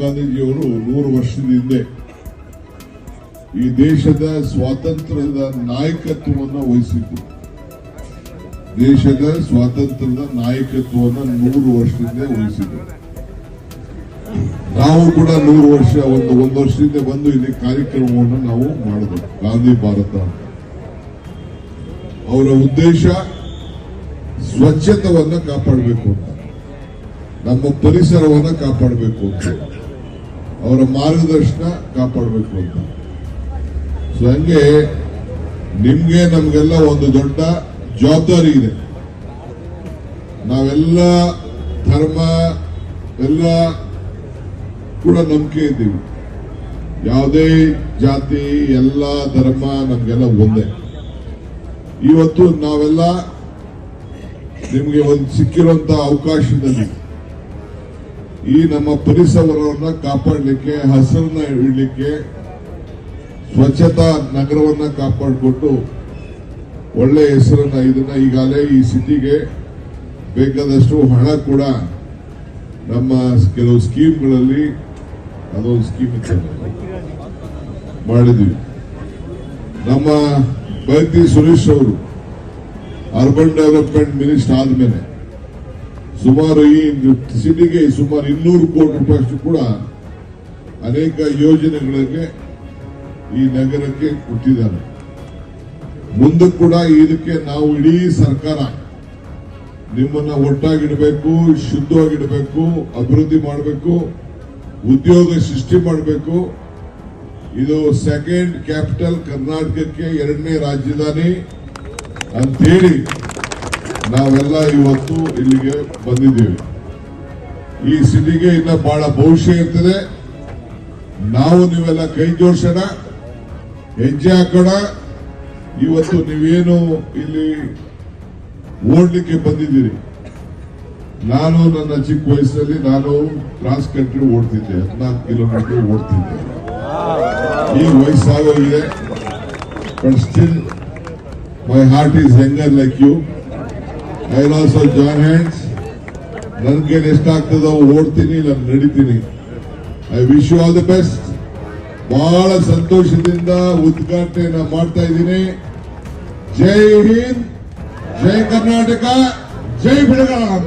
ಗಾಂಧೀಜಿಯವರು ನೂರು ವರ್ಷದ ಹಿಂದೆ ಈ ದೇಶದ ಸ್ವಾತಂತ್ರ್ಯದ ನಾಯಕತ್ವವನ್ನು ವಹಿಸಿದ್ರು. ದೇಶದ ಸ್ವಾತಂತ್ರ್ಯದ ನಾಯಕತ್ವವನ್ನು ನೂರು ವರ್ಷದಿಂದ ವಹಿಸಿದ್ರು. ನಾವು ಕೂಡ ನೂರು ವರ್ಷ, ಒಂದು ಒಂದು ವರ್ಷದಿಂದ ಬಂದು ಇಲ್ಲಿ ಕಾರ್ಯಕ್ರಮವನ್ನು ನಾವು ಮಾಡಿದ್ವಿ, ಗಾಂಧಿ ಭಾರತ. ಅವರ ಉದ್ದೇಶ ಸ್ವಚ್ಛತವನ್ನು ಕಾಪಾಡಬೇಕು ಅಂತ. ನಮ್ಮ ಪರಿಸರವನ್ನು ಕಾಪಾಡಬೇಕು ಅಂತ. ಅವರ ಮಾರ್ಗದರ್ಶನ ಕಾಪಾಡಬೇಕು ಅಂತ. ಸೊ ಹಂಗೆ ನಿಮ್ಗೆ ನಮ್ಗೆಲ್ಲ ಒಂದು ದೊಡ್ಡ ಜವಾಬ್ದಾರಿ ಇದೆ. ನಾವೆಲ್ಲ ಧರ್ಮ, ಎಲ್ಲ ಕೂಡ ನಂಬಿಕೆ ಇದ್ದೀವಿ. ಯಾವುದೇ ಜಾತಿ, ಎಲ್ಲ ಧರ್ಮ ನಮ್ಗೆಲ್ಲ ಒಂದೇ. ಇವತ್ತು ನಾವೆಲ್ಲ ನಿಮ್ಗೆ ಒಂದು ಸಿಕ್ಕಿರುವಂತ ಅವಕಾಶದಲ್ಲಿ ಈ ನಮ್ಮ ಪರಿಸರವನ್ನ ಕಾಪಾಡಲಿಕ್ಕೆ, ಹಸಿರನ್ನ ಇಡಲಿಕ್ಕೆ, ಸ್ವಚ್ಛತಾ ನಗರವನ್ನ ಕಾಪಾಡಿಕೊಂಡು ಒಳ್ಳೆ ಹೆಸರನ್ನ ಇದನ್ನ ಈಗಾಗಲೇ ಈ ಸಿಟಿಗೆ ಬೇಕಾದಷ್ಟು ಹಣ ಕೂಡ ನಮ್ಮ ಕೆಲವು ಸ್ಕೀಮ್ಗಳಲ್ಲಿ ಅದೊಂದು ಸ್ಕೀಮ್ ಮಾಡಿದ್ವಿ. ನಮ್ಮ ಬೈತಿ ಸುರೇಶ್ ಅವರು ಅರ್ಬನ್ ಡೆವಲಪ್ಮೆಂಟ್ ಮಿನಿಸ್ಟರ್ ಆದ್ಮೇಲೆ ಸುಮಾರು ಈ ಸಿಟಿಗೆ ಸುಮಾರು ಇನ್ನೂರು ಕೋಟಿ ರೂಪಾಯಿಷ್ಟು ಕೂಡ ಅನೇಕ ಯೋಜನೆಗಳಿಗೆ ಈ ನಗರಕ್ಕೆ ಕೊಟ್ಟಿದ್ದಾರೆ. ಮುಂದೆ ಕೂಡ ಇದಕ್ಕೆ ನಾವು ಇಡೀ ಸರ್ಕಾರ ನಿಮ್ಮನ್ನ ಒಟ್ಟಾಗಿಡಬೇಕು, ಶುದ್ಧವಾಗಿಡಬೇಕು, ಅಭಿವೃದ್ಧಿ ಮಾಡಬೇಕು, ಉದ್ಯೋಗ ಸೃಷ್ಟಿ ಮಾಡಬೇಕು. ಇದು ಸೆಕೆಂಡ್ ಕ್ಯಾಪಿಟಲ್ ಕರ್ನಾಟಕಕ್ಕೆ ಎರಡನೇ ರಾಜಧಾನಿ ಅಂತೇಳಿ ನಾವೆಲ್ಲ ಇವತ್ತು ಇಲ್ಲಿಗೆ ಬಂದಿದ್ದೀವಿ. ಈ ಸಿಟಿಗೆ ಇನ್ನ ಬಹಳ ಭವಿಷ್ಯ ಇರ್ತದೆ. ನಾವು ನೀವೆಲ್ಲ ಕೈ ಜೋಡಿಸೋಣ, ಹೆಜ್ಜೆ ಹಾಕೋಣ. ಇವತ್ತು ನೀವೇನು ಇಲ್ಲಿ ಓಡ್ಲಿಕ್ಕೆ ಬಂದಿದ್ದೀರಿ? ನಾನು ನನ್ನ ಚಿಕ್ಕ ವಯಸ್ಸಲ್ಲಿ ನಾನು ಕ್ರಾಸ್ ಕಂಟ್ರಿ ಓಡ್ತಿದ್ದೆ, ಹದಿನಾಲ್ಕು ಕಿಲೋಮೀಟರ್ ಓಡ್ತಿದ್ದೆ. ಈ ವಯಸ್ಸಾಗೋಗಿದೆ but still my heart is hunger like you I also join hands ನನಗೆ ಎಷ್ಟು ಎಷ್ಟಾಗ್ತದೋ ಓಡ್ತೀನಿ ನಾನು ನಡಿತೀನಿ. I wish you all the best ಬಹಳ ಸಂತೋಷದಿಂದ ಉದ್ಘಾಟನೆ ಮಾಡ್ತಾ ಇದ್ದೀನಿ. ಜೈ ಹಿಂದ್, ಜೈ ಕರ್ನಾಟಕ, ಜೈ ಬೆಳಗಾಂ